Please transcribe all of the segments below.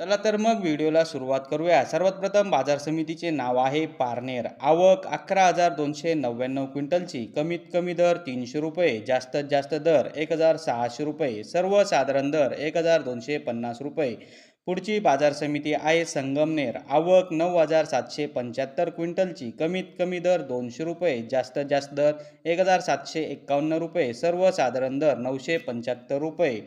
चला तर मग व्हिडिओला सुरुवात करूया. सर्वात प्रथम बाजार समितीचे नाव आहे पारनेर. आवक अकरा हजार दोनशे नव्याण्णव क्विंटलची. कमीत कमी दर तीनशे रुपये जास्तीत जास्त दर एक हजार सहाशे रुपये सर्वसाधारण दर एक हजार दोनशे पन्नास रुपये. पुढची बाजार समिती आहे संगमनेर. आवक नऊ हजार सातशे पंच्याहत्तर क्विंटलची. कमीत कमी दर दोनशे रुपये जास्तीत जास्त दर एक हजार सातशे एक्कावन्न रुपये सर्वसाधारण दर नऊशे पंच्याहत्तर रुपये.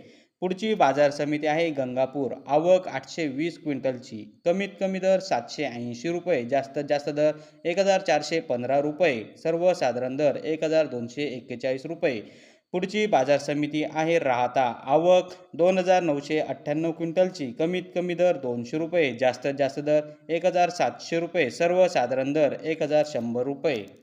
पुढची बाजार समिती आहे गंगापूर. आवक आठशे वीस क्विंटलची. कमीत कमी दर सातशे ऐंशी रुपये. जास्तीत जास्त दर एक हजार चारशे पंधरा रुपये. सर्वसाधारण दर एक हजार दोनशे एक्केचाळीस रुपये. पुढची बाजार समिती आहे राहता. आवक दोन हजार नऊशे अठ्ठ्याण्णव क्विंटलची. कमीत कमी दर दोनशे रुपये. जास्तीत जास्त दर एक हजार सातशे रुपये. सर्वसाधारण दर एक हजार शंभर रुपये.